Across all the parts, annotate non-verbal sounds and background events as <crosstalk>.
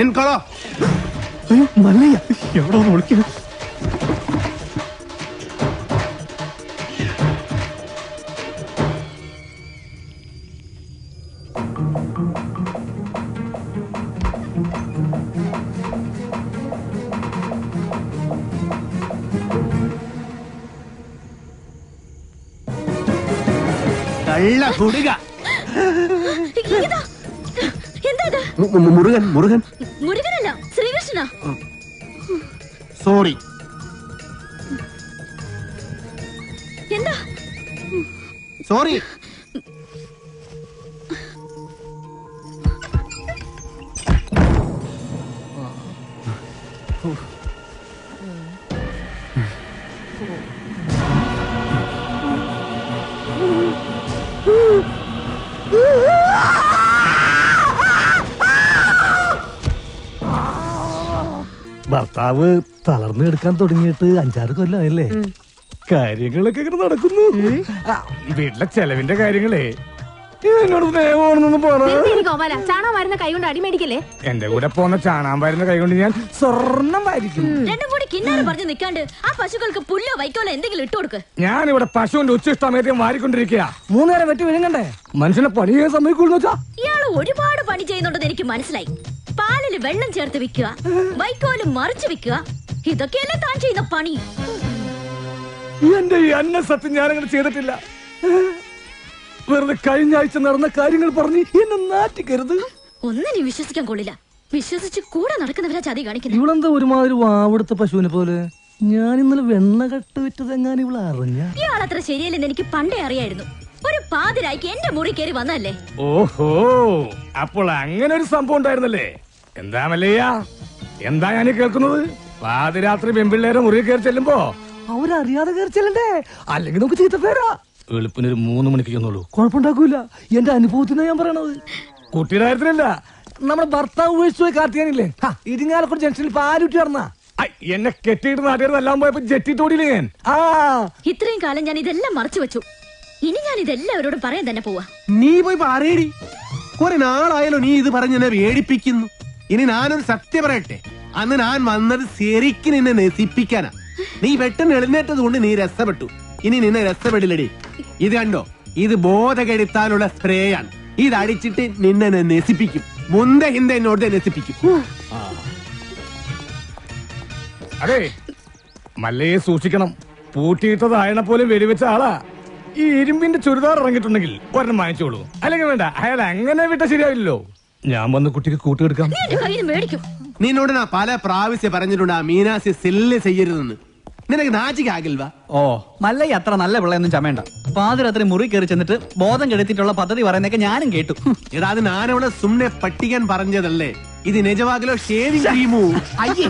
നിൻകൊള്ളോ അയ്യോ മല്ലയ്യ എവിടെ ഒന്ന് വിളിക്കുന്നു കള്ള കുടുക. മുരുകൻ മുരുകൻ. സോറി. എന്താ? സോറി. ഭർത്താവ് തളർന്നു എടുക്കാൻ തുടങ്ങിയിട്ട് അഞ്ചാറ് കൊല്ലമായല്ലേ കാര്യങ്ങളൊക്കെ ഇങ്ങനെ നടക്കുന്നു. വീട്ടിലെ ചെലവിന്റെ കാര്യങ്ങളെ. വരുന്ന കൈ കൊണ്ട് അടിമേടിക്കല്ലേ എന്റെ കൂടെ പോന്ന ചാണാൻ വരുന്ന കൈകൊണ്ട് ഞാൻ സ്വർണം വാരിക്കും. രണ്ടും കൂടി കിന്നാരം പറഞ്ഞു നിൽക്കാണ്ട് ആ പശുക്കൾക്ക് പുല്ലോ വൈക്കോലോ എന്തെങ്കിലും ഇട്ടു കൊടുക്ക്. ഞാൻ ഇവിടെ പശുവിന്റെ ഉച്ചിഷ്ടമേറ്റം വാരിക്കൊണ്ടിരിക്കുക മൂന്നേരം വെട്ടി വിഴുങ്ങണ്ടേ? മനുഷ്യനെ പണിയെ ചെയ്യാൻ സമ്മതിക്കുള്ളൂ ഇയാൾ ഒരുപാട് പണി ചെയ്യുന്നുണ്ടെന്ന് എനിക്ക് മനസ്സിലായി. പാലിൽ വെള്ളം ചേർത്ത് വിൽക്കുക വൈക്കോൽ മറിച്ച് വിൽക്കുക ഇതൊക്കെയല്ലേ താൻ ചെയ്യുന്ന പണി? എന്റെ ഈ അന്ന സത്യം ഞാനങ്ങനെ ചെയ്തിട്ടില്ല. വെറുതെ കഴിഞ്ഞ ആഴ്ച നടന്ന കാര്യങ്ങൾ പറഞ്ഞ് എന്നെ നാറ്റിക്കരുത്. ഒന്നിനും വിശ്വസിക്കാൻ കൊള്ളില്ല. വിശ്വസിച്ച് കൂടെ നടക്കുന്നവരാ ചതി കാണിക്കുന്നത് ഇവളെന്താ ഒരുമാതിരി വാവെടുത്ത പശുവിനെ പോലെ. ഞാൻ ഇന്നലെ വെണ്ണ കട്ട് വിറ്റതെങ്ങാൻ ഇവളെ അറിഞ്ഞ? ഇയാളത്ര അത്ര ശരിയല്ലെന്ന് എനിക്ക് പണ്ടേ അറിയായിരുന്നു. ഒരു പാതിരായിക്ക് എന്റെ മുറി കയറി വന്നല്ലേ ഓഹോ അപ്പോൾ അങ്ങനെ ഒരു സംഭവം ഉണ്ടായിരുന്നല്ലേ? എന്താ മല്ലയ്യ? എന്താ ഞാൻ കേൾക്കുന്നത്? പാതിരാത്രി പെമ്പിള്ളേരെ മുറി കയറി ചെല്ലുമ്പോ അവരറിയാതെ കയറി ചെല്ലണ്ടേ? അല്ലെങ്കിൽ നമുക്ക് ചീത്ത പേരാ. വെളുപ്പിന് ഒരു മൂന്ന് മണിക്ക് ചെന്നുള്ളൂ കുഴപ്പമുണ്ടാക്കൂല. എന്റെ അനുഭവത്തിനാ ഞാൻ പറയണത്. കുട്ടിയുടെ കാര്യത്തിലല്ല നമ്മുടെ ഭർത്താവ് ഉപയോഗിച്ചു പോയി കാർത്തിയാനില്ലേ ഇരിങ്ങാലക്കുടി ജംഗ്ഷനിൽ പാലുറ്റി നടന്ന. എന്നെ കെട്ടിയിട്ട് നാട്ടുകാർ എല്ലാം പോയപ്പോ ജെറ്റി തോടിയില്ലേ ഞാൻ? ആ. ഇത്രയും കാലം ഞാൻ ഇതെല്ലാം മറച്ചു വെച്ചു. ഇനി ഞാൻ ഇതെല്ലാവരോടും പറയാൻ തന്നെ പോവാ. നീ പോയി പറയടി. കുറെ നാളായാലോ നീ ഇത് പറഞ്ഞെന്നെ വേടിപ്പിക്കുന്നു ഇനി ഞാനൊരു സത്യം പറയട്ടെ? അന്ന് ഞാൻ വന്നത് ശരിക്കും നിന്നെ നശിപ്പിക്കാനാ. നീ പെട്ടെന്ന് എഴുന്നേറ്റത് കൊണ്ട് നീ രസപ്പെട്ടു ഇനി നിന്നെ രസപ്പെടില്ലടി ഇത് കണ്ടോ? ഇത് ബോധകെടുത്താനുള്ള സ്പ്രേ ആണ് ഇത് അടിച്ചിട്ട് നിന്നെ ഞാൻ നശിപ്പിക്കും. മുന്ത ഹിന്ദ എന്നോട് നശിപ്പിക്കും. അതെ മല്ലയെ സൂക്ഷിക്കണം. പൂട്ടിയിട്ടതായണ പോലും വെടിവെച്ച ആളാ. ഈ ഇരുമ്പിന്റെ ചുരിദാർ ഇറങ്ങിയിട്ടുണ്ടെങ്കിൽ ഒരെണ്ണം വാങ്ങിച്ചോളൂ. അല്ലെങ്കിൽ വേണ്ട അയാൾ അങ്ങനെ വിട്ട ശരിയാവില്ലല്ലോ. ഞാൻ വന്ന് കുട്ടിക്ക് കൂട്ടുകെടുക്കാം നീ നിന്നോട് ഞാൻ പല പ്രാവശ്യം പറഞ്ഞിട്ടുണ്ട് ആ മീനാസി സെല്ല് ചെയ്യരുതെന്ന്. നിനക്ക് നാച്ചിക്കാകിൽവാ ഓ മല്ലയ്യ അത്ര നല്ല പിള്ളയൊന്നും ചമയണ്ട. പാതിരാത്രി മുറി കയറി ചെന്നിട്ട് ബോധം കെടുത്തിട്ടുള്ള പദ്ധതി പറയുന്നൊക്കെ ഞാനും കേട്ടു. എടാ അത് ഞാനവിടെ സുമ്നെ പട്ടിക്കാൻ പറഞ്ഞതല്ലേ? ഇത് നിജവാകിലോ ഷേവിംഗ് ക്രീമു? അയ്യേ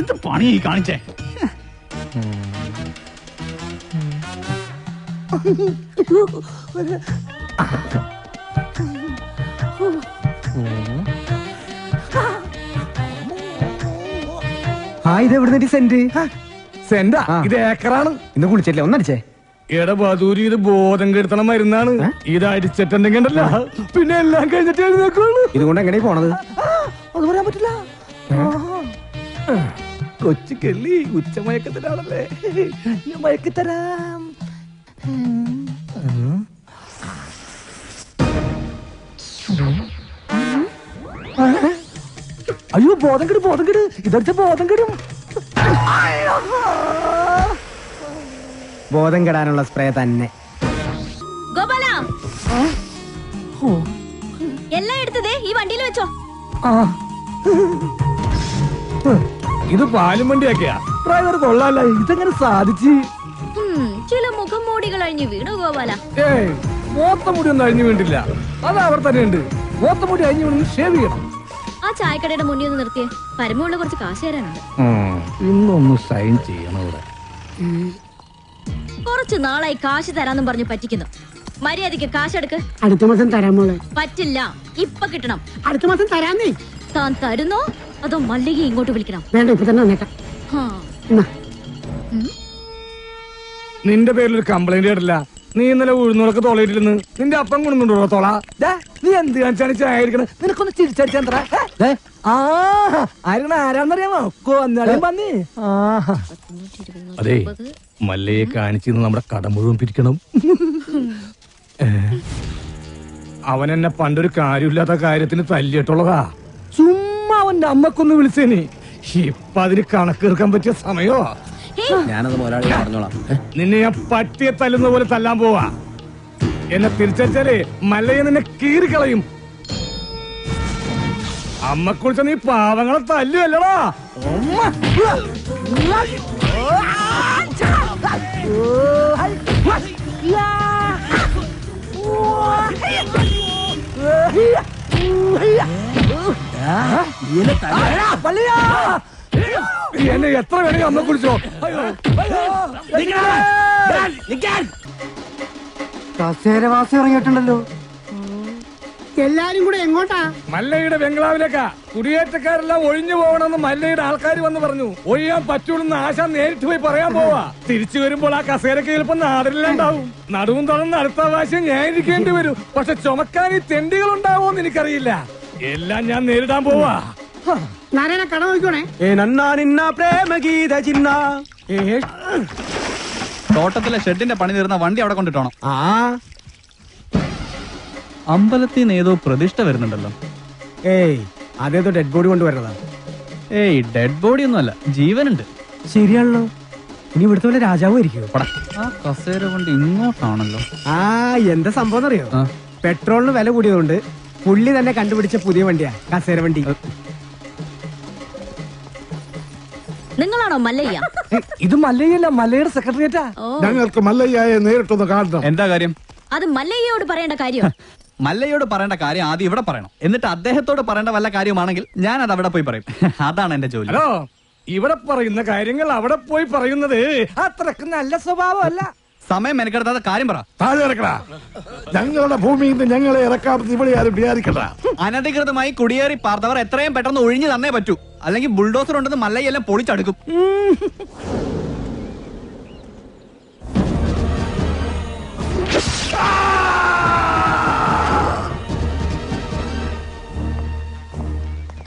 എന്ത് പണി കാണിച്ചേ? ആ ഇത് എവിടെ സെന്റ്? സെന്റാ? ഇത് ഏക്കറാണ്. ഇന്ന് കുളിച്ചില്ലേ? ഒന്നടിച്ചേ. എടാ ബദൂരി ഇത് ബോധം കെടുത്തണം മരുന്നാണ്. ഇത് അടിച്ചിട്ടുണ്ടെങ്കിൽ ഉണ്ടല്ലോ, പിന്നെ എല്ലാം കഴിഞ്ഞിട്ട് എഴുന്നേക്കുള്ളൂ ഇതുകൊണ്ട് എങ്ങനെ പോണത്? അത് പറയാൻ പറ്റില്ല. കൊച്ചു കെള്ളി ഉച്ച മയക്കത്തിലാണല്ലേ ഞാൻ മയക്കിത്തരാം. അയ്യോ ബോധം കെടും ബോധം കെട്. ഇതടിച്ച ബോധം കെടും. ബോധം കെടാനുള്ള സ്പ്രേ തന്നെ. ഗോപാല. എല്ലാം എടുത്തതേ ഈ വണ്ടിയിൽ വെച്ചോ. ഇത് പാലും വണ്ടിയൊക്കെയാ. ഡ്രൈവർ കൊള്ളാല്ല ഇതെങ്ങനെ സാധിച്ചു? ചില മുഖം മൂടികൾ അഴിഞ്ഞു വീണു ഗോപാല. ഏയ് മോത്തമുടി ഒന്നും അഴിഞ്ഞു വീണ്ടില്ല അത് അവർ തന്നെ ഉണ്ട് മോത്തമുടി അഴിഞ്ഞു വീണ് ഷേവ് ചെയ്യണം. ചായക്കടയുടെ മുന്നിൽ ഒന്ന് നിർത്തിയേ. പരമുള്ള കുറച്ച് കാശ് തരാനുണ്ട്. ഇന്നൊന്ന് സൈൻ ചെയ്യണം ഇവിടെ കുറച്ച് നാളായി കാശ് തരാന്നും പറഞ്ഞു പറ്റിക്കുന്നു. മര്യാദയ്ക്ക് കാശെടുക്ക് അടുത്ത മാസം തരാൻ മോളെ. പറ്റില്ല. ഇപ്പൊ കിട്ടണം. അടുത്ത മാസം തരാന്നേ. താൻ തരുന്നോ? അതോ മല്ലിക ഇങ്ങോട്ട് വിളിക്കണം? വേണ്ട ഇപ്പൊ തന്നെ വന്നേക്കാം. നിന്റെ പേരിൽ ഒരു കംപ്ലൈന്റ് കേട്ടില്ല. നീ ഇന്നലെ ഉഴുന്നൂറൊക്കെ തോളയിട്ടിരുന്ന് നിന്റെ അപ്പം കൊണ്ടുണ്ടോ തോള? നീ എന്ത് കാണിച്ചാണ് നിനക്കൊന്ന് ചിരിച്ചടിച്ചാ ആരാണ് ആരാന്നറിയാമോ കൊന്നാളിയും പന്നി ആഹാ. അതെ മല്ലയെ കാണിച്ചു നമ്മുടെ കട മുഴുവൻ പിരിക്കണം. <laughs> അവൻ എന്നെ പണ്ടൊരു കാര്യമില്ലാത്ത കാര്യത്തിന് തല്ലിയിട്ടുള്ളതാ. ചുമ്മാ അവന്റെ അമ്മക്കൊന്ന് വിളിച്ചേനി. ഇപ്പൊ അതിന് കണക്കേർക്കാൻ പറ്റിയ സമയോ ഞാനത് മുതലാളി പറഞ്ഞോളാം. നിന്നെ ഞാൻ പട്ടിയെ തല്ലുന്ന പോലെ തല്ലാൻ പോവാ. എന്നെ തിരിച്ചടിച്ചാലേ മല്ലയെ നിന്നെ കീറിക്കളയും അമ്മ കുറിച്ച് നീ പാവങ്ങളെ തല്ലുവല്ലടാ. എന്നെ എത്ര വേണമെങ്കിൽ അമ്മ അയ്യോ കസേരവാസി ഇറങ്ങിയിട്ടുണ്ടല്ലോ. എല്ലാരും കൂടെ എങ്ങോട്ടാ? മല്ലയുടെ ബംഗ്ലാവിലേക്കാ. കുടിയേറ്റക്കാരെല്ലാം ഒഴിഞ്ഞു പോകണമെന്ന് മല്ലയുടെ ആൾക്കാർ വന്ന് പറഞ്ഞു. ഒഴിയാൻ പറ്റൂന്ന് ആശ നേരിട്ട് പോയി പറയാൻ പോവാ. തിരിച്ചു വരുമ്പോൾ ആ കസേരക്ക് ചിലപ്പോ നാടില്ലാണ്ടാവും നടുവും തുറന്ന് അടുത്ത പ്രാവശ്യം ഞാൻ ഇരിക്കേണ്ടി വരും. പക്ഷെ ചുമക്കാൻ ഈ തെണ്ടികൾ ഉണ്ടാവോന്ന് എനിക്കറിയില്ല. എല്ലാം ഞാൻ നേരിടാൻ പോവാ. നാരായണ കട നോക്കണേ ഏ നന്നാ നിന്ന പ്രേമഗീത ചിന്ന. തോട്ടത്തിലെ ഷെഡിന്റെ പണി തീർന്ന വണ്ടി അവിടെ കൊണ്ടിട്ടോണം. ആ. അമ്പലത്തിൽ നിന്ന് ഏതോ പ്രതിഷ്ഠ വരുന്നുണ്ടല്ലോ. ഏയ് അതേതോ ഡെഡ് ബോഡി കൊണ്ടുവരണതാ ഏയ് ഡെഡ് ബോഡി ഒന്നുമല്ല ജീവനുണ്ട്. ശരിയാണല്ലോ. ഇനി ഇവിടുത്തെ പോലെ രാജാവും ആയിരിക്കും പടാ, ആ കസേര കൊണ്ട് ഇങ്ങോട്ടാണല്ലോ. ആ എന്താ സംഭവം അറിയോ ആ. പെട്രോളിന് വില കൂടിയതുകൊണ്ട് പുള്ളി തന്നെ കണ്ടുപിടിച്ച പുതിയ വണ്ടിയാ കസേര വണ്ടി. നിങ്ങളാണോ മല്ലയ്യ? ഇത് മല്ലയ്യല്ല മല്ലയുടെ സെക്രട്ടറിയേറ്റാ ഞങ്ങൾക്ക് മല്ലയ്യായെ നേരിട്ടൊന്ന് കാണണം. എന്താ കാര്യം? അത് മല്ലയ്യോട് പറയേണ്ട കാര്യം. <laughs> മല്ലയോട് പറയേണ്ട കാര്യം ആദ്യം ഇവിടെ പറയണം. എന്നിട്ട് അദ്ദേഹത്തോട് പറയേണ്ട വല്ല കാര്യമാണെങ്കിൽ ഞാൻ അത് അവിടെ പോയി പറയും. <laughs> അതാണ് എന്റെ ജോലി. ഹലോ ഇവിടെ പറയുന്ന കാര്യങ്ങൾ അവിടെ പോയി പറയുന്നത് അത്രയ്ക്ക് നല്ല സ്വഭാവമല്ല. സമയം മെനക്കെടുത്താതെ കാര്യം പറ. താഴെ ഇറക്കടാ. ഞങ്ങളുടെ ഭൂമിയിൽ നിന്ന് ഞങ്ങളെ ഇറക്കാമെന്ന് ഇവിടെ ആരും വിചാരിക്കണ്ട. അനധികൃതമായി കുടിയേറി പാർത്തവർ എത്രയും പെട്ടെന്ന് ഒഴിഞ്ഞു തന്നേ പറ്റൂ. അല്ലെങ്കിൽ ബുൾഡോസർ ഉണ്ടെന്ന് മല്ലയെല്ലാം പൊളിച്ചടുക്കും.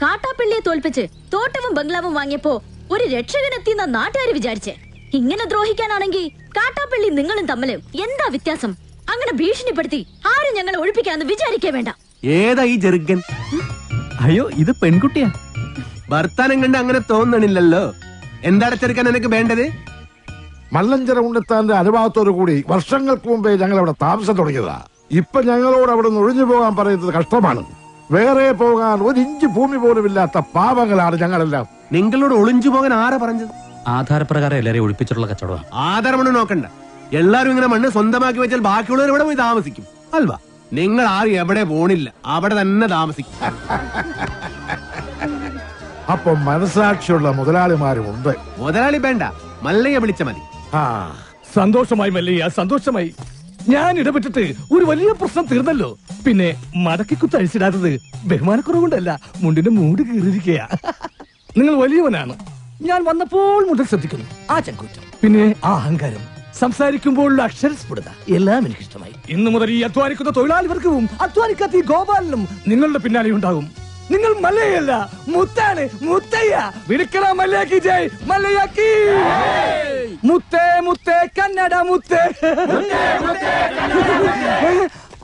കാട്ടാപ്പള്ളിയെ തോൽപ്പിച്ച് തോട്ടവും ബംഗ്ലാവും വാങ്ങിയപ്പോ ഒരു രക്ഷകനെത്തിയെന്ന നാട്ടുകാർ വിചാരിച്ച്. ഇങ്ങനെ ദ്രോഹിക്കാനാണെങ്കിൽ കാട്ടാപ്പള്ളി നിങ്ങളും തമ്മിൽ എന്താ വ്യത്യാസം? അങ്ങനെ ഭീഷണിപ്പെടുത്തി ആരും ഞങ്ങളെ ഒഴിപ്പിക്കാന്ന് വിചാരിക്കേ വേണ്ട. ഏതാ ഈ ജെറുഗൻ അയ്യോ ഇത് പെൺകുട്ടിയാ. വർത്താനം കണ്ട് അങ്ങനെ തോന്നണില്ലല്ലോ. എന്താണ് ചെറുക്കാൻ നിനക്ക് വേണ്ടത്? മല്ലഞ്ചര ഉണ്ണിത്താന്റെ അനുഭവത്തോടു കൂടി വർഷങ്ങൾക്ക് മുമ്പേ ഞങ്ങൾ അവിടെ താമസം തുടങ്ങിയതാ. ഇപ്പൊ ഞങ്ങളോട് അവിടെ നിന്ന് ഒഴിഞ്ഞു പോകാൻ പറയുന്നത് കഷ്ടമാണ്. വേറെ പോകാൻ ഒരു ഇഞ്ച് ഭൂമി പോലും ഇല്ലാത്ത പാപങ്ങളാണ് ഞങ്ങളെല്ലാം. നിങ്ങളോട് ഒളിഞ്ചു പോകാൻ ആരാ പറഞ്ഞത്? ആധാരപ്രകാരം എല്ലാരെയും ഒഴിപ്പിച്ചിട്ടുള്ള കച്ചവടമാണ് ആധാരമണ് നോക്കണ്ട. എല്ലാരും ഇങ്ങനെ മണ്ണ് സ്വന്തമാക്കി വെച്ചാൽ ബാക്കിയുള്ളവർ ഇവിടെ പോയി താമസിക്കും? അൽവാ നിങ്ങൾ ആരും എവിടെ പോണില്ല അവിടെ തന്നെ താമസിക്കും. <laughs> അപ്പൊ മനസാക്ഷിയുള്ള മുതലാളിമാരും ഉണ്ട്. മുതലാളി വേണ്ട മല്ലയെ വിളിച്ച മതി. ആ സന്തോഷമായി മല്ലയ്യ സന്തോഷമായി. ഞാൻ ഇടപെട്ടിട്ട് ഒരു വലിയ പ്രശ്നം തീർന്നല്ലോ. പിന്നെ മടക്കി കുത്തഴിച്ചിടാത്തത് ബഹുമാനക്കുറവുകൊണ്ടല്ല മുണ്ടിന്റെ മൂട് കീറിയിരിക്കുക നിങ്ങൾ വലിയവനാണ്. ഞാൻ വന്നപ്പോൾ മുതൽ ശ്രദ്ധിക്കുന്നു. ആ ചങ്കൂറ്റം. പിന്നെ ആ അഹങ്കാരം. സംസാരിക്കുമ്പോഴുള്ള അക്ഷരസ്ഫുടത എല്ലാം എനിക്ക് ഇഷ്ടമായി ഇന്നു മുതൽ ഈ അധ്വാനിക്കുന്ന തൊഴിലാളി വർഗവും അധ്വാനിക്കാത്ത ഈ ഗോപാലനും നിങ്ങളുടെ പിന്നാലെ ഉണ്ടാകും. നിങ്ങൾ മല്ലയല്ല മുത്താണ് മുത്തയ്യ. വിളിക്കണ മല്ലയാക്കി ജയ് മല്ലയാക്കി മുത്തേ മുത്തേ കന്നഡ മുത്തേ.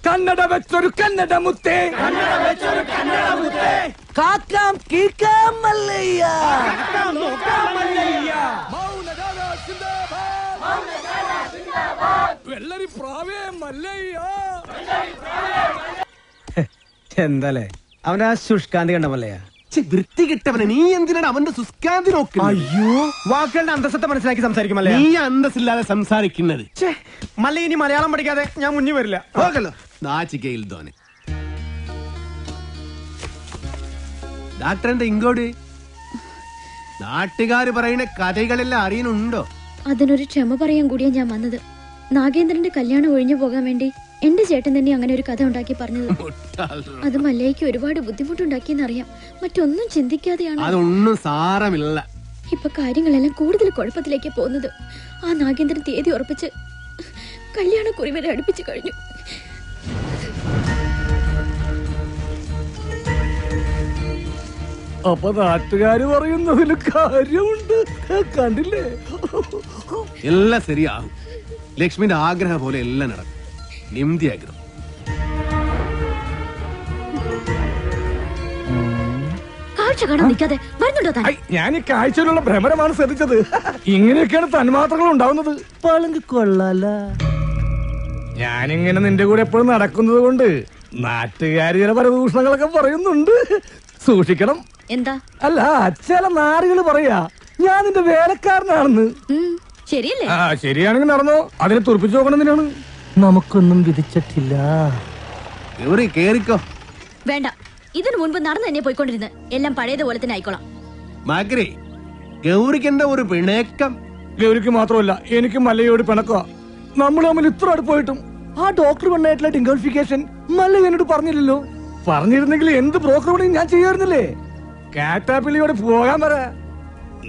കന്നഡ വെച്ചൊരു കന്നഡ മുത്തേ. കാക്കാം കീക്കാം മല്ലയ്യ. മല്ലയ്യ. എന്താലേ? അവനാ ശുഷ്കാന്തി കണ്ടമല്ലയാ വൃത്തി കിട്ടവനെ നീ എന്തിനാണ് അവന്റെ സുസ്കാന്തി നോക്കി അയ്യോ. വാക്കുകളുടെ അന്തസ്സത്തെ മനസ്സിലാക്കി സംസാരിക്കുമല്ലേ? നീ അന്തസ്സില്ലാതെ സംസാരിക്കുന്നത്. മല്ല ഇനി മലയാളം പഠിക്കാതെ ഞാൻ മുന്നിൽ വരില്ല. ഓക്കല്ലോ നാച്ചിക്കയിൽ തോനെ ഡാക്ടർ എന്താ ഇങ്ങോട്ട്? നാട്ടുകാർ പറയുന്ന കഥകളെല്ലാം അറിയണുണ്ടോ അതിനൊരു ക്ഷമ പറയാൻ കൂടിയാ ഞാൻ വന്നത്. നാഗേന്ദ്രന്റെ കല്യാണം ഒഴിഞ്ഞു പോകാൻ വേണ്ടി എന്റെ ചേട്ടൻ തന്നെ അങ്ങനെ ഒരു കഥ ഉണ്ടാക്കി പറഞ്ഞത്. അത് മല്ലയ്ക്ക് ഒരുപാട് ബുദ്ധിമുട്ടുണ്ടാക്കിയെന്നറിയാം. മറ്റൊന്നും ചിന്തിക്കാതെയാണ് അതൊന്നും സാരമില്ല. ഇപ്പൊ കാര്യങ്ങളെല്ലാം കൂടുതൽ കുഴപ്പത്തിലേക്ക് പോകുന്നത്. ആ നാഗേന്ദ്രൻ തീയതി ഉറപ്പിച്ച് കല്യാണക്കുറി വരെ അടുപ്പിച്ചു കഴിഞ്ഞു. അപ്പൊ നാട്ടുകാര് പറയുന്നതിൽ കാര്യമുണ്ട്. കണ്ടില്ലേ? എല്ലാം ശരിയാകും. ലക്ഷ്മിന്റെ ആഗ്രഹം പോലെ എല്ലാം നടക്കും. നിമിതി ആഗ്രഹം. കാഴ്ച കാണാൻ നിൽക്കാതെ വരുന്നുണ്ടോ താൻ? ഐ, ഞാൻ ഈ കാഴ്ചയിലുള്ള ഭ്രമരമാണ് ശ്രദ്ധിച്ചത്. ഇങ്ങനെയൊക്കെയാണ് തന്മാത്രകൾ ഉണ്ടാവുന്നത്. പളുങ്ക് കൊള്ളാല. ഞാനിങ്ങനെ നിന്റെ കൂടെ എപ്പോഴും നടക്കുന്നത് കൊണ്ട് നാട്ടുകാര് ചില പരദൂഷണങ്ങളൊക്കെ പറയുന്നുണ്ട്. സൂക്ഷിക്കണം. എന്താ? അല്ല ചില നാറുകൾ പറയാ. ഞാൻ നിന്റെ വേലക്കാരനാണെന്ന്. ഉം, ശരിയല്ലേ? ആ ശരിയാണെങ്കിൽ നടന്നോ. അതിനെ തുറപ്പിച്ചു നോക്കണമെന്നാണ് നമുക്കൊന്നും വിധിച്ചിട്ടില്ല. കേറിക്കോ. വേണ്ട. ഇതിനു മുൻപ് നടന്നു തന്നെ പോയിക്കൊണ്ടിരുന്ന്. എല്ലാം പഴയതുപോലെ തന്നെ ആയിക്കോളാം. മാക്രി ഗൗരിക്ക് എന്താ ഒരു പിണക്കം? ഗൗരിക്ക് മാത്രമല്ല എനിക്ക് മല്ലയോട് പിണക്കുക. നമ്മൾ തമ്മിൽ ഇത്ര അടുപ്പായിട്ടും ആ ഡോക്ടർ പെണ്ണായിട്ടുള്ള ഡിംഗോളിഫിക്കേഷൻ മല്ല എന്നോട് പറഞ്ഞില്ലല്ലോ. പറഞ്ഞിരുന്നെങ്കിൽ എന്ത് ബ്രോക്കർ പണിയും ഞാൻ ചെയ്യാറുന്നില്ലേ കാറ്റാപ്പിളിയോട് പോകാൻ പറ.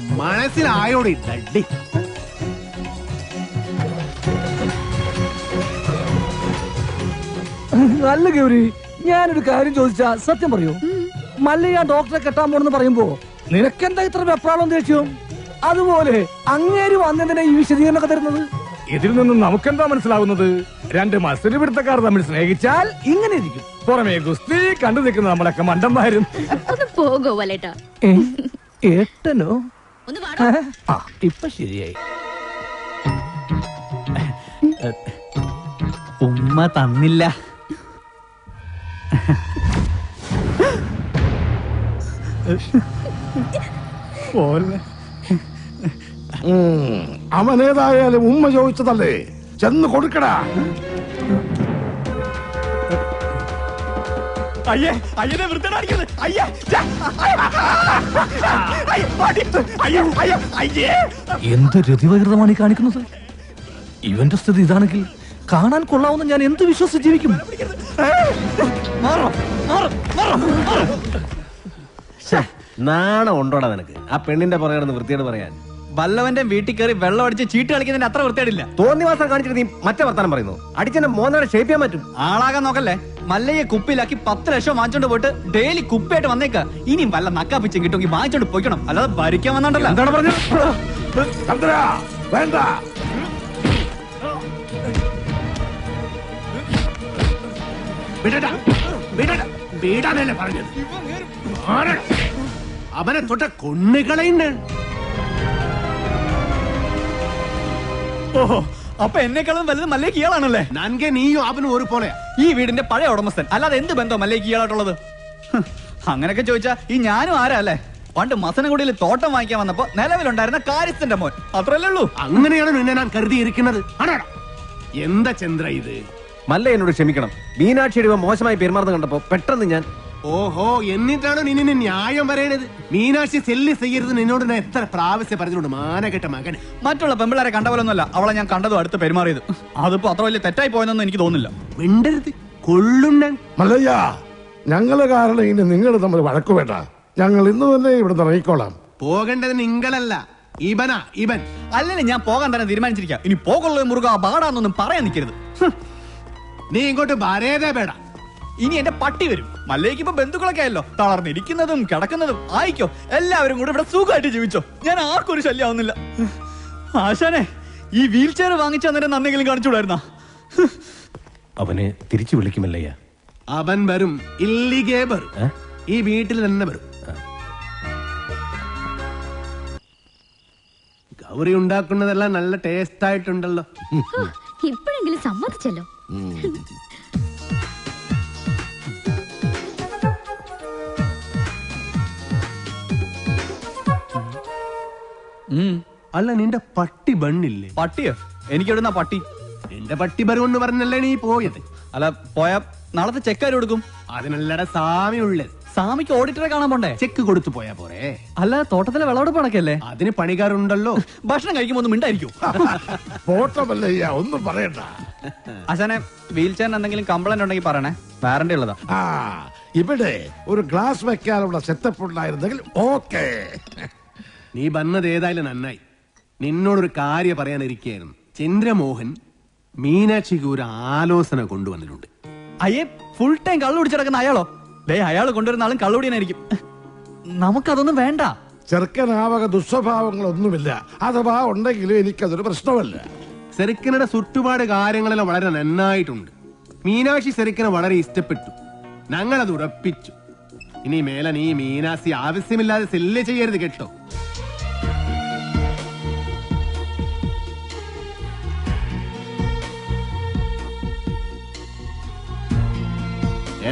മനസ്സിലായോടി തട്ടി നല്ല ഗൗരി ഞാനൊരു കാര്യം ചോദിച്ചാ സത്യം പറയൂ. മല്ലയ്യ ഡോക്ടറെ കെട്ടാൻ പോണെന്ന് പറയുമ്പോ നിനക്കെന്താ ഇത്ര വെപ്രാളം ദേഷ്യം? അതുപോലെ അങ്ങേര് വന്നതിനെ ഈ വിശദീകരണമൊക്കെ തരുന്നത്? ഇതിൽ നിന്നും നമുക്കെന്താ മനസ്സിലാവുന്നത്? രണ്ട് മത്സര പിടുത്തക്കാർ തമ്മിൽ സ്നേഹിച്ചാൽ ഇങ്ങനെ ഇരിക്കും. പുറമേ ഗുസ്തി കണ്ടു നിൽക്കുന്ന നമ്മളൊക്കെ മണ്ടന്മാരും. ഒന്ന് പോകോ വലേട്ടാ. ഏട്ടനോ? ഒന്ന് ആ ഇപ്പൊ ശരിയായി. ഉമ്മ തന്നില്ല. അവനേതായാലും ഉമ്മ ചോദിച്ചതല്ലേ? ചെന്ന് കൊടുക്കടാ. അയ്യേ അയ്യനെ വൃത്തിടാടിക്കുന്നത് അയ്യേ എന്ത് രതിവകൃതമാണ് ഈ കാണിക്കുന്നത്? ഇവന്റെ സ്ഥിതി ഇതാണെങ്കിൽ കാണാൻ കൊള്ളാവുന്ന ഞാൻ എന്ത് വിശ്വസിച്ച് ജീവിക്കും? നാണം ഉണ്ടോടാ നിനക്ക്? ആ പെണ്ണിന്റെ പുറകെ വൃത്തിയോട് പറയാൻ. വല്ലവന്റെ വീട്ടിൽ കയറി വെള്ളം അടിച്ച് ചീട്ട് കളിക്കുന്നതിന് അത്ര വൃത്തിയായിട്ടില്ല തോന്നിവാസം കാണിച്ചിട്ട് നീ മറ്റേ വർത്താനം പറയുന്നു. അടിച്ചെന്നെ മോന്നാടെ ഷേപ്പ് ചെയ്യാൻ പറ്റും. ആളാകാൻ നോക്കല്ലേ? മല്ലയെ കുപ്പിയിലാക്കി പത്ത് ലക്ഷം വാങ്ങിച്ചോണ്ട് പോയിട്ട് ഡെയിലി കുപ്പിയായിട്ട് വന്നേക്ക. ഇനിയും വല്ല നക്കാപ്പിച്ചും കിട്ടുമെങ്കിൽ വാങ്ങിച്ചോണ്ട് പോയിക്കണം. അല്ലാതെ ഭരിക്കാൻ വന്നോണ്ടല്ലോ. അവനെ തൊട്ട കൊണ്ണുകളയുണ്ട് ഓഹോ. അപ്പൊ എന്നെക്കാളും വലുത് മല്ലേക്ക് ഇയാളാണല്ലേ നൻകെ നീയും അവനും ഒരു പോലെയാ. ഈ വീടിന്റെ പഴയ ഉടമസ്ഥൻ. അല്ലാതെ എന്ത് ബന്ധം മല്ലേ ഇയാളായിട്ടുള്ളത് ഹ്, അങ്ങനെയൊക്കെ ചോദിച്ചാ ഈ ഞാനും ആരാ അല്ലേ? പണ്ട് മസനഗുഡിയിൽ തോട്ടം വാങ്ങിക്കാൻ വന്നപ്പോ നിലവിലുണ്ടായിരുന്ന കാര്യത്തിന്റെ മോൻ. അത്രല്ലേ ഉള്ളൂ? അങ്ങനെയാണ് നിന്നെ ഞാൻ കരുതിയിരിക്കുന്നത്. എന്താ ചന്ദ്ര ഇത്? മല്ല എന്നോട് ക്ഷമിക്കണം. മീനാക്ഷിയുടെ മോശമായി പെരുമാറുന്ന കണ്ടപ്പോ പെട്ടെന്ന് ഞാൻ ഓഹോ എന്നിട്ടാണോ നീ നിന്നെ ന്യായം പറയണത്? മീനാക്ഷി സെല്ലി ചെയ്യരുത് നിന്നോട് ഞാൻ എത്ര പ്രാവശ്യം പറഞ്ഞിട്ടുണ്ട്. മാനകെട്ട മകൻ. മറ്റുള്ള പെമ്പിള്ളേരെ കണ്ട പോലൊന്നുമല്ല. അവളെ ഞാൻ കണ്ടതും അടുത്ത് പെരുമാറിയത്. അതിപ്പോ അത്ര വലിയ തെറ്റായി പോയെന്നൊന്നും എനിക്ക് തോന്നുന്നില്ല. മിണ്ടരുത്. കൊള്ളുണ്ണൻ മല്ലയ്യ ഞങ്ങൾ കാരണം ഇനി നിങ്ങൾ തമ്മിൽ വഴക്കു വേണ്ട. ഞങ്ങൾ ഇന്ന് തന്നെ ഇവിടെ ഇറങ്ങിക്കോളാം. പോകേണ്ടത് നിങ്ങളല്ല. ഇവനാ ഇവൻ. അല്ലെങ്കിൽ ഞാൻ പോകാൻ തന്നെ തീരുമാനിച്ചിരിക്കാം. ഇനി പോകുള്ള മുറുക പാടാന്നൊന്നും പറയാൻ നിൽക്കരുത്. നീ ഇങ്ങോട്ട് വരേതേ പേടാ ഇനി എന്റെ പട്ടി വരും. മല്ലേക്ക് ഇപ്പൊ ബന്ധുക്കളൊക്കെ ആയല്ലോ. തളർന്നിരിക്കുന്നതും കിടക്കുന്നതും ആയിക്കോ. എല്ലാവരും കൂടെ ഇവിടെ സുഖമായിട്ട് ജീവിച്ചോ. ഞാൻ ആർക്കും ഒരു ശല്യമാവുന്നില്ല. ആശാനെ ഈ വീൽ ചെയർ വാങ്ങിച്ച അന്നേരം നന്നെങ്കിലും കാണിച്ചുകൂടായിരുന്നാ? അവനെ തിരിച്ചു വിളിക്കുമല്ലയ്യ അവൻ വരും. ഇല്ലിഗേ വരും. ഈ വീട്ടിൽ തന്നെ വരും. ഗൗരി ഉണ്ടാക്കുന്നതെല്ലാം നല്ല ടേസ്റ്റ് ആയിട്ടുണ്ടല്ലോ. ഇപ്പോഴെങ്കിലും സമ്മതിച്ചല്ലോ. അല്ല നിന്റെ പട്ടി ബണ്ണില്ലേ? പട്ടിയോ? എനിക്കെവിടുന്ന പട്ടി? നിന്റെ പട്ടി ബരുവെന്ന് പറഞ്ഞല്ലേ നീ പോയത്? അല്ല പോയ നാളത്തെ ചെക്ക് ആര് കൊടുക്കും? അതിനല്ലട സാമി ഉള്ളത്. സാമിക്ക് ഓഡിറ്ററെ കാണാൻ പോണ്ടേ? ചെക്ക് കൊടുത്തു പോയാ പോരെ. അല്ല തോട്ടത്തിലെ വിളവെടുപ്പ് പണക്കല്ലേ അതിന് പണിക്കാരുണ്ടല്ലോ ഭക്ഷണം കഴിക്കുമ്പോ ഒന്ന് മിണ്ടായിരിക്കും? പോട്ടമല്ലയ്യ ഒന്നും പറയണ്ട. അച്ഛനെ വീൽ ചെയറിന് എന്തെങ്കിലും കംപ്ലൈന്റ് ഉണ്ടെങ്കിൽ പറയണേ. വാറണ്ടി ഉള്ളതാ. ആ ഇവിടെ ഒരു ഗ്ലാസ് വെക്കാനുള്ള സെറ്റപ്പ് ഉണ്ടായിരുന്നെങ്കിൽ ഓക്കേ നീ വന്നത് ഏതായാലും നന്നായി. നിന്നോടൊരു കാര്യം പറയാനിരിക്കുകയായിരുന്നു ചന്ദ്രമോഹൻ മീനാക്ഷിക്ക് ഒരു ആലോചന കൊണ്ടുവന്നിട്ടുണ്ട്. അയ്യേ ഫുൾ ടൈം കള്ളു കുടിച്ചിടക്കുന്ന അയാളോ? ദേ അയാൾ കൊണ്ടുവരുന്ന ആളും കള്ളുടിയനായിരിക്കും നമുക്കതൊന്നും വേണ്ട. ചെറുക്കനാവക ദുസ്വഭാവങ്ങളൊന്നുമില്ല. അഥവാ ഉണ്ടെങ്കിലും എനിക്കതൊരു പ്രശ്നമല്ല. ചെറുക്കനുടെ ചുറ്റുപാട് കാര്യങ്ങളെല്ലാം വളരെ നന്നായിട്ടുണ്ട്. മീനാക്ഷി ചെറുക്കനെ വളരെ ഇഷ്ടപ്പെട്ടു. ഞങ്ങളത് അത് ഉറപ്പിച്ചു. ഇനി മേലെ നീ മീനാസി ആവശ്യമില്ലാതെ സെല്ല് ചെയ്യരുത് കേട്ടോ.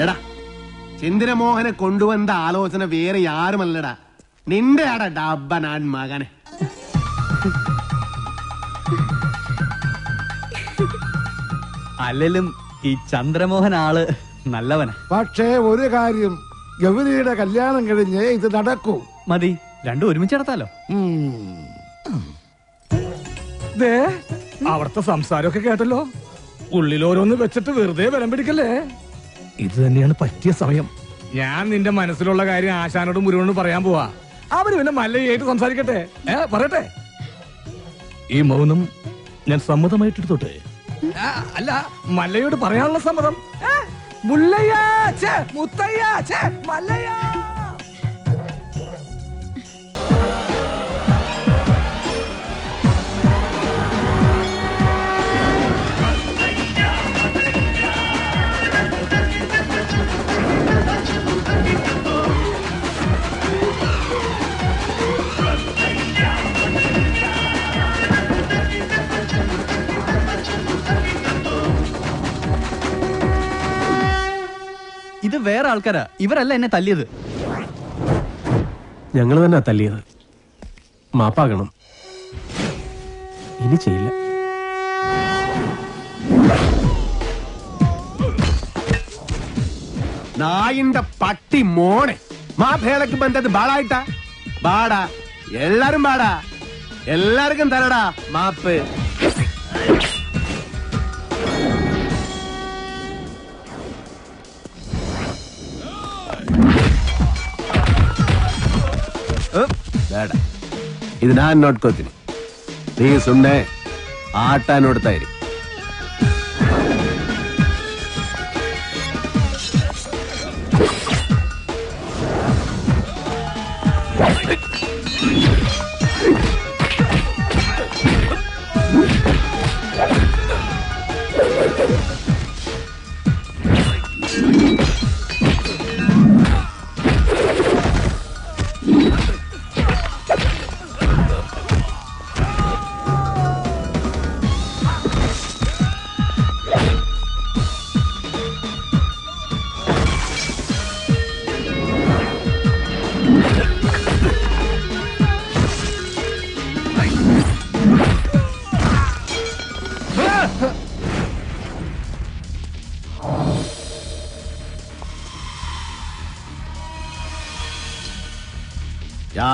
എടാ ചന്ദ്രമോഹനെ കൊണ്ടുവന്ന ആലോചന വേറെ ആരുമല്ലടാ നിന്റെ ആടാ ഡബ്ബനാൻ മകനെ. അല്ലെങ്കിലും ഈ ചന്ദ്രമോഹൻ ആൾ നല്ലവനാ. പക്ഷേ ഒരു കാര്യം ഗൗരിയുടെ കല്യാണം കഴിഞ്ഞ് ഇത് നടക്കൂ. മതി രണ്ടും ഒരുമിച്ച് നടത്താലോ? ദേ അവിടുത്തെ സംസാരമൊക്കെ കേട്ടല്ലോ. ഉള്ളിലോരോന്ന് വെച്ചിട്ട് വെറുതെ വരം പിടിക്കല്ലേ ഇത് തന്നെയാണ് പറ്റിയ സമയം. ഞാൻ നിന്റെ മനസ്സിലുള്ള കാര്യം ആശാനോടും മുരുവനോടും പറയാൻ പോവാ. അവർ പിന്നെ മല്ലയായിട്ട് സംസാരിക്കട്ടെ. ഏ പറയട്ടെ. ഈ മൗനം ഞാൻ സമ്മതമായിട്ടെടുത്തോട്ടെ ആ, അല്ല മല്ലയോട് പറയാനുള്ള സമ്മതം. ഏ, മുല്ലയ്യ, ഛെ, മുത്തയ്യ, ഛെ, മല്ലയ്യ. വേറെ ആൾക്കാരാ. ഇവരല്ല എന്നെ തല്ലിയത്. ഞങ്ങൾ തന്നെ തല്ലിയത്. മാപ്പാകണം. ഇനി ചെയ്യില്ല. നായിന്റെ പട്ടി മോണെ മാപ്പേളക്ക് ബന്ധത് ബാളായിട്ടാ? ബാടാ. എല്ലാരും ബാടാ. എല്ലാവർക്കും തരടാ മാപ്പ്. ಇದು ನಾನ್ ನೋಡ್ಕೋತೀನಿ ನೀ ಸುಮ್ನೆ ಆಟ ನೋಡ್ತಾ ಇರಿ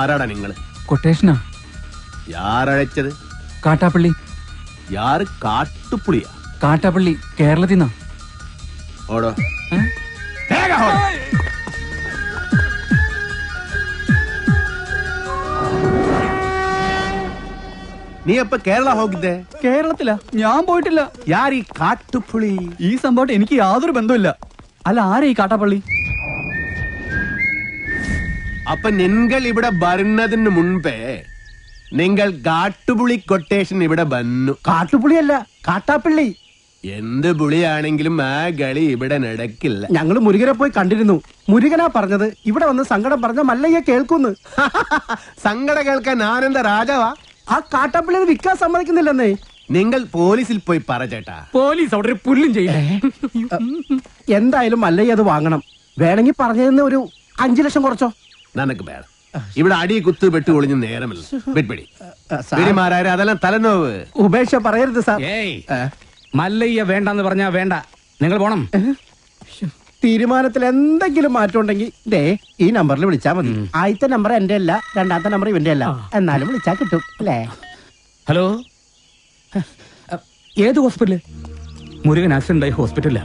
ആരാടാ നിങ്ങൾ കൊട്ടേഷനാ? യാറഴച്ചത് കാട്ടാപ്പള്ളി. യാറ് കാട്ടുപുളിയാ? കാട്ടാപ്പള്ളി കേരളത്തിൽ നിന്നാ ഓടോ. നീ എപ്പ കേരള ഹോക്കിന്റെ കേരളത്തിലാ. ഞാൻ പോയിട്ടില്ല. യാർ ഈ കാട്ടുപുളി? ഈ സംഭവമായിട്ട് എനിക്ക് യാതൊരു ബന്ധമില്ല അല്ല ആരാ ഈ കാട്ടാപ്പള്ളി? അപ്പൊ നിങ്ങൾ ഇവിടെ വരുന്നതിന് മുൻപേ നിങ്ങൾ കാട്ടുപുളി കൊട്ടേഷൻ ഇവിടെ വന്നു. കാട്ടുപുളിയല്ല കാട്ടാപ്പിള്ളി. എന്ത് പുളിയാണെങ്കിലും ആ കളി ഇവിടെ നടക്കില്ല. ഞങ്ങൾ മുരുകനെ പോയി കണ്ടിരുന്നു. മുരുകനാ പറഞ്ഞത് ഇവിടെ വന്ന് സങ്കടം പറഞ്ഞ മല്ലയ്യ കേൾക്കുന്നു. സങ്കട കേൾക്കാൻ ആനന്ദ രാജാവാ? ആ കാട്ടാപ്പിള്ളി അത് വിൽക്കാൻ സമ്മതിക്കുന്നില്ലെന്നേ. നിങ്ങൾ പോലീസിൽ പോയി പറ ചേട്ടാ. പോലീസ് അവിടെ ഒരു പുല്ലും ചെയ്യില്ല എന്തായാലും മല്ലയ്യ അത് വാങ്ങണം. വേണമെങ്കിൽ പറഞ്ഞതെന്ന് ഒരു അഞ്ചു ലക്ഷം കുറച്ചോ? നനക്ക് വേണം ഇവിടെ അടി കുത്ത് വെട്ട് ഒളിഞ്ഞ് നേരമില്ല. വെട്പിടി വെടിമാരായ അതെല്ലാം തലനോവ്. ഉപേക്ഷ പറയരുത് സാർ. ഏയ് മല്ലയ്യ വേണ്ടെന്ന് പറഞ്ഞാ വേണ്ട. നിങ്ങൾ പോണം. തീരുമാനത്തിൽ എന്തെങ്കിലും മാറ്റം ഉണ്ടെങ്കിൽ ദേ ഈ നമ്പറിൽ വിളിച്ചാൽ മതി. ആദ്യത്തെ നമ്പർ എന്റെ അല്ല രണ്ടാമത്തെ നമ്പർ ഇവന്റെ അല്ല. എന്നാലും വിളിച്ചാൽ കിട്ടും അല്ലേ? ഹലോ? ഏത് ഹോസ്പിറ്റൽ? മുരുകൻ ആക്സിഡന്റ് ആയി ഹോസ്പിറ്റലില്ല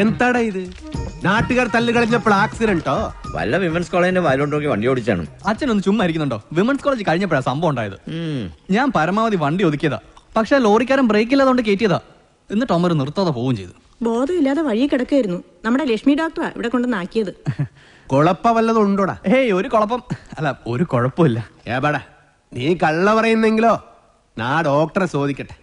എന്താടാ ഇത്? നാട്ടുകാർ തല്ലുകളഞ്ഞപ്പോൾ ആക്സിഡന്റോ? വല്ല വിമൻസ് കോളേജിന്റെ വായിലോട്ട് വണ്ടി ഓടിച്ചാണ്. അച്ഛനൊന്ന് ചുമ്മാ ഇരിക്കുന്നുണ്ടോ? വിമൻസ് കോളേജ് കഴിഞ്ഞപ്പോഴാണ് സംഭവം ഉണ്ടായത്. ഞാൻ പരമാവധി വണ്ടി ഒതുക്കിയതാ. പക്ഷെ ലോറിക്കാരൻ ബ്രേക്ക് ഇല്ലാതുകൊണ്ട് കയറ്റിയതാ എന്നിട്ട് അമ്മ നിർത്താതെ പോവുകയും ചെയ്തു. ബോധമില്ലാതെ വഴി കിടക്കായിരുന്നു നമ്മുടെ ലക്ഷ്മി ഡോക്ടറാ ഇവിടെ കൊണ്ടുവന്നാക്കിയത് <laughs> കുഴപ്പ വല്ലതും ഉണ്ടോടാ? ഏയ് ഒരു കുഴപ്പം. അല്ല ഒരു കുഴപ്പമില്ല. ഏപാടാ നീ കള്ള പറയുന്നെങ്കിലോ? നാ ഡോക്ടറെ ചോദിക്കട്ടെ.